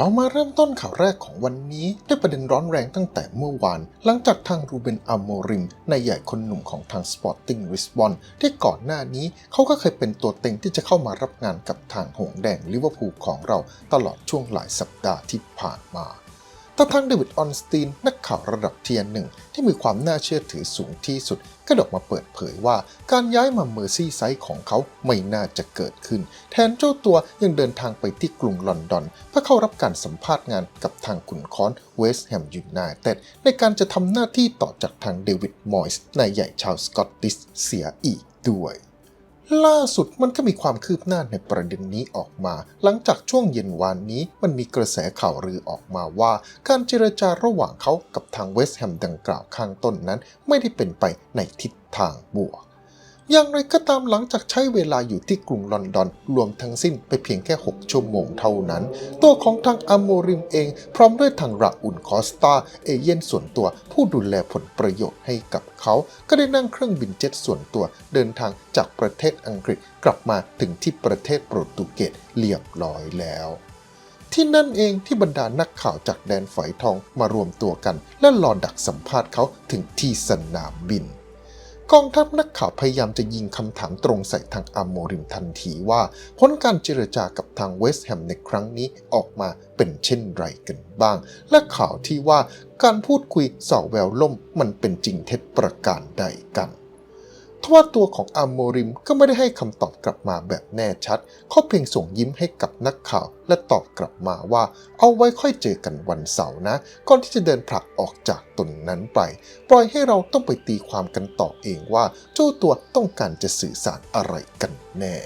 เรามาเริ่มต้นข่าวแรกของวันนี้ด้วยประเด็นร้อนแรงตั้งแต่เมื่อวาน หลังจากทางรูเบนอามโมริมนายใหญ่คนหนุ่มของทาง Sporting Lisbon ที่ก่อนหน้านี้เขาก็เคยเป็นตัวเต็งที่จะเข้ามารับงานกับทางหงแดงลิเวอร์พูลของเราตลอดช่วงหลายสัปดาห์ที่ผ่านมา แต่ทางเดวิดออนสตีนนักข่าวระดับเทียนหนึ่งที่มีความน่าเชื่อถือสูงที่สุด ก็ดออกมาเปิดเผยว่าการย้ายมาเมอร์ซี่ไซด์ของเขาไม่น่าจะเกิดขึ้น แทนเจ้าตัวยังเดินทางไปที่กรุงลอนดอน เพื่อเข้ารับการสัมภาษณ์งานกับทางขุนค้อนเวสต์แฮมยูไนเต็ดในการจะทำหน้าที่ต่อจากทางเดวิดมอยส์นายใหญ่ชาวสกอตติชเสียอีกด้วย ล่าสุดมันก็มีความคืบหน้าในประเด็นนี้ออกมา หลังจากช่วงเย็นวานนี้มันมีกระแสข่าวลือออกมาว่า การเจรจาระหว่างเขากับทางเวสต์แฮมดังกล่าวข้างต้นนั้น ไม่ได้เป็นไปในทิศทางบวก อย่างไรก็ตามหลังจากใช้เวลาอยู่ที่กรุงลอนดอน รวมทั้งสิ้นไปเพียงแค่ 6 ชั่วโมงเท่านั้น ตัวของทางอโมริมเองพร้อมด้วยทางราอุนคอสตาเอเย่นส่วนตัวผู้ดูแลผลประโยชน์ให้กับเขา ก็ได้นั่งเครื่องบินเจ็ตส่วนตัว เดินทางจากประเทศอังกฤษกลับมาถึงที่ประเทศโปรตุเกสเรียบร้อยแล้วที่นั่นเองที่บรรดานักข่าวจากแดนฝอยทองมารวมตัวกัน และรอดักสัมภาษณ์เขาถึงที่สนามบิน กองทัพนักข่าวพยายามจะยิงคำถามตรงใส่ทางอาโมริมทันทีว่า ผลการเจรจากับทางเวสต์แฮมในครั้งนี้ออกมาเป็นเช่นไรกันบ้าง และข่าวที่ว่าการพูดคุยสอแววล่มมันเป็นจริงเท็จประการใดกัน ทว่าตัวของอาโมริมก็ไม่ได้ให้คำตอบกลับมาแบบแน่ชัด เขาเพียงส่งยิ้มให้กับนักข่าว และตอบกลับมาว่า เอาไว้ค่อยเจอกันวันเสาร์นะ ก่อนที่จะเดินผลักออกจากตนนั้นไป ปล่อยให้เราต้องไปตีความกันต่อเองว่า เจ้าตัวต้องการจะสื่อสารอะไรกันแน่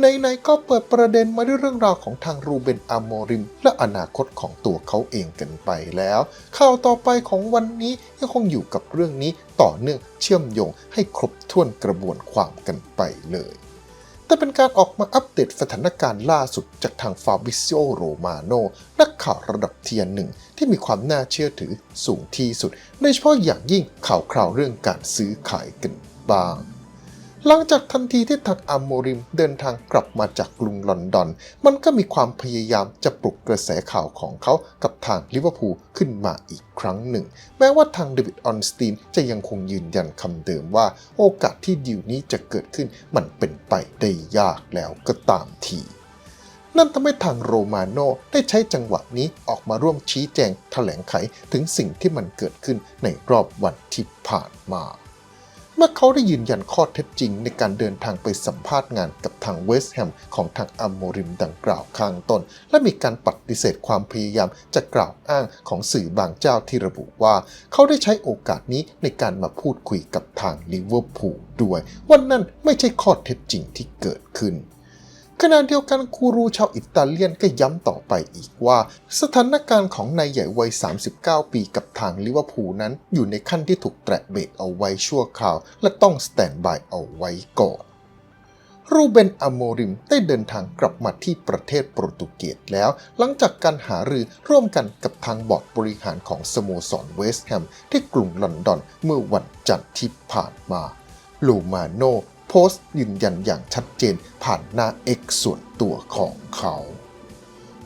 ในๆก็เปิดประเด็นมาด้วยเรื่องราวของทางรูเบนอาโมริม และอนาคตของตัวเขาเองกันไปแล้ว ข่าวต่อไปของวันนี้ยังคงอยู่กับเรื่องนี้ต่อเนื่องเชื่อมโยงให้ครบถ้วนกระบวนความกันไปเลย แต่เป็นการออกมาอัปเดตสถานการณ์ล่าสุดจากทางฟาบิซิโอโรมาโนนักข่าวระดับเทียนหนึ่งที่มีความน่าเชื่อถือสูงที่สุด โดยเฉพาะอย่างยิ่งข่าวคราวเรื่องการซื้อขายกันบ้าง หลังจากทันทีที่ทางอัมโมริมเดินทางกลับมาจากกรุงลอนดอน มันก็มีความพยายามจะปลุกกระแสข่าวของเขากับทางลิเวอร์พูลขึ้นมาอีกครั้งหนึ่ง แม้ว่าทางเดวิดออนสตีนจะยังคงยืนยันคำเดิมว่าโอกาสที่ดีลนี้จะเกิดขึ้นมันเป็นไปได้ยากแล้วก็ตามทีนั่นทำให้ทางโรมาโนได้ใช้จังหวะนี้ออกมาร่วมชี้แจงแถลงไขถึงสิ่งที่มันเกิดขึ้นในรอบวันที่ผ่านมา เมื่อเขาได้ยืนยันข้อเท็จจริงในการเดินทางไปสัมภาษณ์งานกับทางเวสต์แฮมของทางอัมโมริมดังกล่าวข้างต้น และมีการปฏิเสธความพยายามจะกล่าวอ้างของสื่อบางเจ้าที่ระบุว่า เขาได้ใช้โอกาสนี้ในการมาพูดคุยกับทางลิเวอร์พูลด้วยว่านั่นไม่ใช่ข้อเท็จจริงที่เกิดขึ้น ขณะเดียวกันกูรูชาวอิตาเลียนก็ย้ำต่อไปอีกว่า สถานการณ์ของนายใหญ่วัย 39 ปีกับทางลิเวอร์พูลนั้น อยู่ในขั้นที่ถูกแตะเบรกเอาไว้ชั่วคราว และต้องสแตนบายเอาไว้ก่อนรูเบนอโมริมได้เดินทางกลับมาที่ประเทศโปรตุเกสแล้ว หลังจากการหารือร่วมกันกับทางบอร์ดบริหารของสโมสรเวสต์แฮมที่กรุงลอนดอนเมื่อวันจันทร์ที่ผ่านมา ลูมาโน พสต์ยืนยันอย่างชัดเจนผ่านหน้า X ส่วนตัวของเขา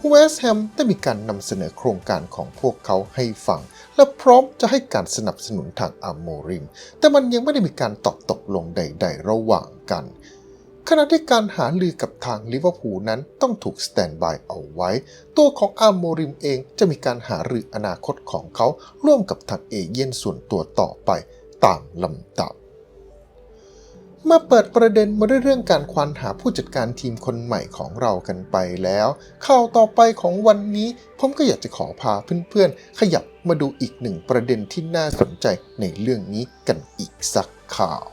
เวสแฮมได้มีการนำเสนอโครงการของพวกเขาให้ฟัง และพร้อมจะให้การสนับสนุนทางอาโมริม แต่มันยังไม่ได้มีการตอบตกลงใด ๆ ระหว่างกัน ขณะที่การหาลือกับทางลิเวอร์พูลนั้นต้องถูกสแตนบายเอาไว้ ตัวของอาโมริมเองจะมีการหารืออนาคตของเขาร่วมกับทางเอเย่นส่วนตัวต่อไปตามลำดับ มื่อเปิดประเด็นมาด้วยเรื่องการควานหาผู้จัดการทีมคนใหม่ของเรากันไปแล้วข่าวต่อไปของวันนี้ ผมก็อยากจะขอพาเพื่อนๆ ขยับมาดูอีกหนึ่งประเด็นที่น่าสนใจในเรื่องนี้กันอีกสักข่าว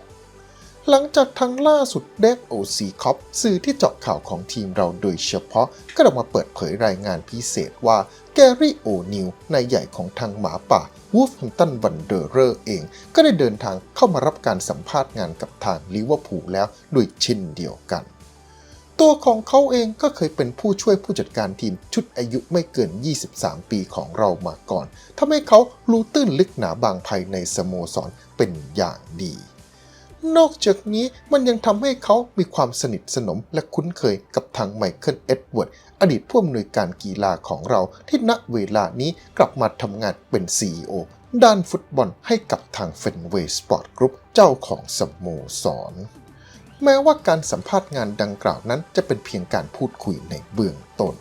หลังจากทางล่าสุดเดฟโอซีคอปสื่อที่เจาะข่าวของทีมเราโดยเฉพาะ ก็ออกมาเปิดเผยรายงานพิเศษว่า แกรี่โอนิลนายใหญ่ของทางหมาป่าวูฟแฮมตันวันเดอร์เรอร์เอง ก็ได้เดินทางเข้ามารับการสัมภาษณ์งานกับทางลิเวอร์พูลแล้วด้วยเช่นเดียวกัน ตัวของเขาเองก็เคยเป็นผู้ช่วยผู้จัดการทีมชุดอายุไม่เกิน 23 ปีของเรามาก่อนทำให้เขารู้ตื้นลึกหนาบางภายในสโมสรเป็นอย่างดี นอกจากนี้มันยังทำให้เขามีความสนิทสนมและคุ้นเคยกับทางไมเคิลเอ็ดเวิร์ดอดีตผู้อำนวยการกีฬาของเราที่ณเวลานี้กลับมาทำงานเป็น CEO ด้านฟุตบอลให้กับทางเฟนเวย์สปอร์ตกรุ๊ปเจ้าของสโมสร แม้ว่าการสัมภาษณ์งานดังกล่าวนั้นจะเป็นเพียงการพูดคุยในเบื้องต้น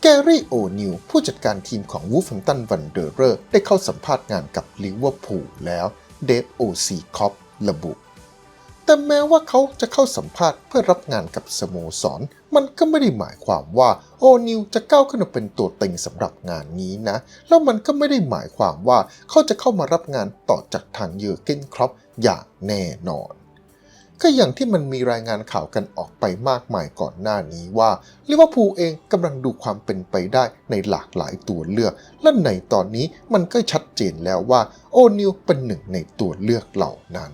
แกรี่โอนิวผู้จัดการทีมของวูฟแฮมตันวันเดอร์เรอร์ได้เข้าสัมภาษณ์งานกับลิเวอร์พูลแล้วเดฟโอซีคอป ระบุ แต่แม้ว่าเขาจะเข้าสัมภาษณ์เพื่อรับงานกับสโมสร มันก็ไม่ได้หมายความว่าโอนิวจะก้าวขึ้นมาเป็นตัวเต็งสำหรับงานนี้นะ แล้วมันก็ไม่ได้หมายความว่าเขาจะเข้ามารับงานต่อจากทางเยอร์เกนครอปอย่างแน่นอนก็อย่างที่มันมีรายงานข่าวกันออกไปมากมายก่อนหน้านี้ว่าลิเวอร์พูลเองกำลังดูความเป็นไปได้ในหลากหลายตัวเลือก และในตอนนี้มันก็ชัดเจนแล้วว่าโอนิวเป็นหนึ่งในตัวเลือกเหล่านั้น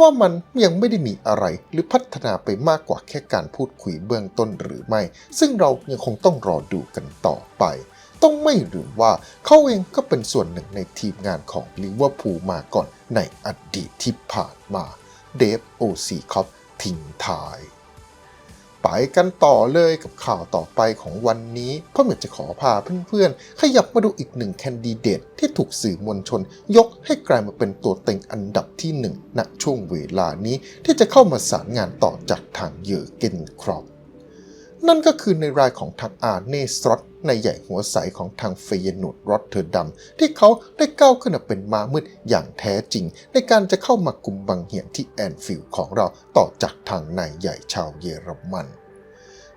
ว่ามันยังไม่ได้มีอะไรหรือพัฒนาไปมากกว่าแค่การพูดคุยเบื้องต้นหรือไม่ ซึ่งเรายังคงต้องรอดูกันต่อไป ต้องไม่ลืมว่าเขาเองก็เป็นส่วนหนึ่งในทีมงานของลิเวอร์พูลมาก่อนในอดีตที่ผ่านมาเดฟโอซีคอฟทิ้งท้าย ไปกันต่อเลยกับข่าวต่อไปของวันนี้เพราะอยากจะขอพาเพื่อนๆ ขยับมาดูอีกหนึ่งแคนดิเดตที่ถูกสื่อมวลชน ยกให้กลายมาเป็นตัวเต็งอันดับที่หนึ่งณช่วงเวลานี้ที่จะเข้ามาสารงานต่อจากทางเยอร์เกนครอป นั่นก็คือในรายของทางอาร์เนสตรอตในใหญ่หัวใสของทางเฟยนูดรอตเทอร์ดัมที่เขาได้ก้าวขึ้นมาเป็นม้ามืดอย่างแท้จริง ในการจะเข้ามากุมบังเหียนที่แอนฟิลด์ของเราต่อจากทางนายใหญ่ชาวเยอรมัน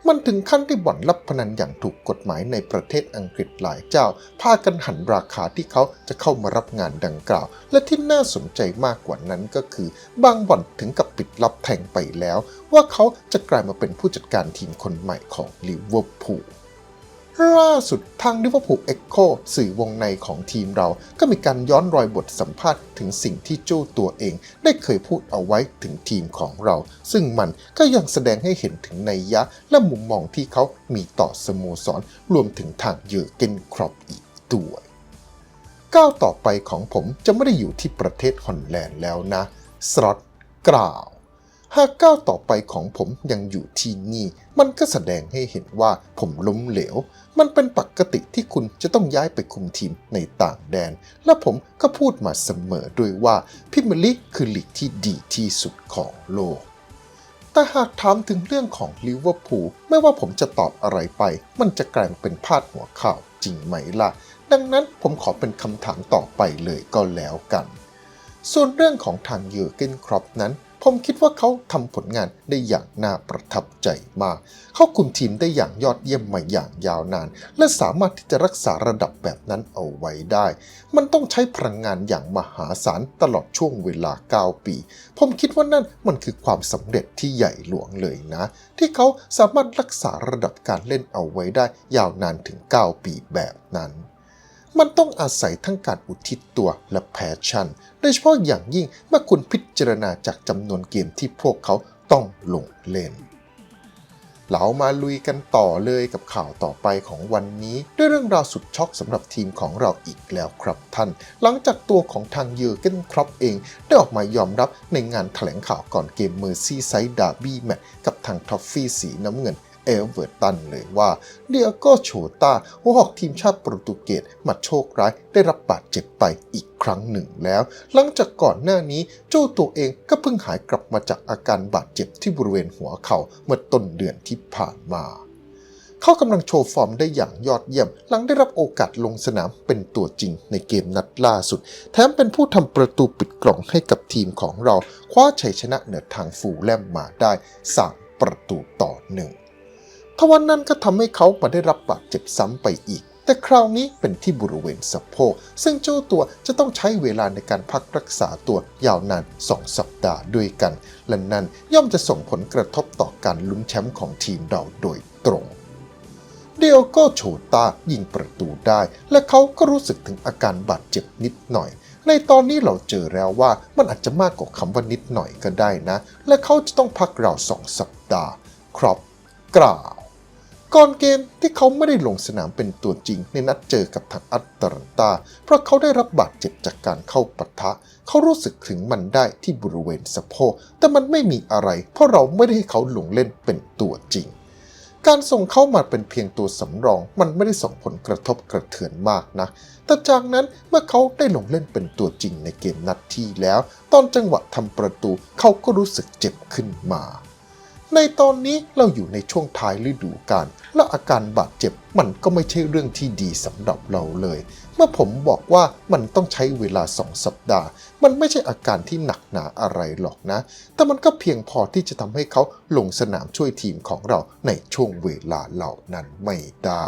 มันถึงขั้นที่บ่อนรับพนันอย่างถูกกฎหมายในประเทศอังกฤษหลายเจ้า พากันหันราคาที่เขาจะเข้ามารับงานดังกล่าว และที่น่าสนใจมากกว่านั้นก็คือ บางบ่อนถึงกับปิดลับแทงไปแล้ว ว่าเขาจะกลายมาเป็นผู้จัดการทีมคนใหม่ของลิเวอร์พูล ล่าสุดทางลิเวอร์พูลเอ็กโคสื่อวงในของทีมเรา ก็มีการย้อนรอยบทสัมภาษณ์ถึงสิ่งที่โจ้ตัวเอง ได้เคยพูดเอาไว้ถึงทีมของเรา ซึ่งมันก็ยังแสดงให้เห็นถึงในยยะ และมุมมองที่เขามีต่อสโมสรรวมถึงทางเยอร์เกนครอปอีกด้วยก้าวต่อไปของผมจะไม่ได้อยู่ที่ประเทศฮอลแลนด์แล้วนะสล็อตกล่าว หากก้าวต่อไปของผมยังอยู่ที่นี่ มันก็แสดงให้เห็นว่าผมล้มเหลว มันเป็นปกติที่คุณจะต้องย้ายไปคุมทีมในต่างแดน และผมก็พูดมาเสมอด้วยว่าพิมลีกคือลีกที่ดีที่สุดของโลก แต่หากถามถึงเรื่องของลิเวอร์พูลไม่ว่าผมจะตอบอะไรไป มันจะกลายเป็นพาดหัวข่าวจริงไหมล่ะ ดังนั้นผมขอเป็นคำถามต่อไปเลยก็แล้วกัน ส่วนเรื่องของทางเยอร์เกนครอปนั้น ผมคิดว่าเขาทำผลงานได้อย่างน่าประทับใจมาก เขาคุมทีมได้อย่างยอดเยี่ยมมาอย่างยาวนาน และสามารถที่จะรักษาระดับแบบนั้นเอาไว้ได้ มันต้องใช้พลังงานอย่างมหาศาลตลอดช่วงเวลา 9 ปี ผมคิดว่านั่นมันคือความสำเร็จที่ใหญ่หลวงเลยนะ ที่เขาสามารถรักษาระดับการเล่นเอาไว้ได้ยาวนานถึง 9 ปีแบบนั้น มันต้องอาศัยทั้งการอุทิศตัวและแพชชั่น โดยเฉพาะอย่างยิ่งเมื่อคุณพิจารณาจากจำนวนเกมที่พวกเขาต้องลงเล่น เรามาลุยกันต่อเลยกับข่าวต่อไปของวันนี้ ด้วยเรื่องราวสุดช็อกสำหรับทีมของเราอีกแล้วครับท่าน หลังจากตัวของทางเยอร์เกนครอปเอง ได้ออกมายอมรับในงานถแถลงข่าวก่อนเกมเมอร์ซี่ไซด์ดาร์บี้แมตช์กับทางท็อฟฟี่สีน้ำเงิน เอเวอร์ตันเลยว่าเดียโกโชตาหัวหอกทีมชาติโปรตุเกสมาโชคร้ายได้รับบาดเจ็บไปอีกครั้งหนึ่งแล้ว หลังจากก่อนหน้านี้โจ้าตัวเองก็เพิ่งหายกลับมาจากอาการบาดเจ็บที่บริเวณหัวเข่าเมื่อต้นเดือนที่ผ่านมาเขากำลังโชว์ฟอร์มได้อย่างยอดเยี่ยม หลังได้รับโอกาสลงสนามเป็นตัวจริงในเกมนัดล่าสุด แถมเป็นผู้ทำประตูปิดกล่องให้กับทีมของเรา คว้าชัยชนะเหนือทางฟูแลมมาได้3ประตูต่อหนึ่ง ทวันนั้นก็ทำให้เขามาได้รับบาดเจ็บซ้ำไปอีก แต่คราวนี้เป็นที่บริเวณสะโพก ซึ่งเจ้าตัวจะต้องใช้เวลาในการพักรักษาตัวยาวนาน 2 สัปดาห์ด้วยกัน และนั่นย่อมจะส่งผลกระทบต่อการลุ้นแชมป์ของทีมเราโดยตรงเดียโกโชตายิงประตูได้ และเขาก็รู้สึกถึงอาการบาดเจ็บนิดหน่อย ในตอนนี้เราเจอแล้วว่ามันอาจจะมากกว่าคำว่านิดหน่อยก็ได้นะ และเขาจะต้องพักเราวสองสัปดาห์ ครอปกล่า ก่อนเกมที่เขาไม่ได้ลงสนามเป็นตัวจริง ในนัดเจอกับทางอัตแลนตา เพราะเขาได้รับบาดเจ็บจากการเข้าปะทะ เขารู้สึกถึงมันได้ที่บริเวณสะโพกแต่มันไม่มีอะไร เพราะเราไม่ได้ให้เขาลงเล่นเป็นตัวจริง การส่งเข้ามาเป็นเพียงตัวสำรอง มันไม่ได้ส่งผลกระทบกระเทือนมากนะ แต่จากนั้นเมื่อเขาได้ลงเล่นเป็นตัวจริงในเกมนัดที่แล้ว ตอนจังหวะทำประตูเขาก็รู้สึกเจ็บขึ้นมา ในตอนนี้เราอยู่ในช่วงท้ายฤดูกาลและอาการบาดเจ็บมันก็ไม่ใช่เรื่องที่ดีสำหรับเราเลย เมื่อผมบอกว่ามันต้องใช้เวลาสองสัปดาห์ มันไม่ใช่อาการที่หนักหนาอะไรหรอกนะ แต่มันก็เพียงพอที่จะทำให้เขาลงสนามช่วยทีมของเราในช่วงเวลาเหล่านั้นไม่ได้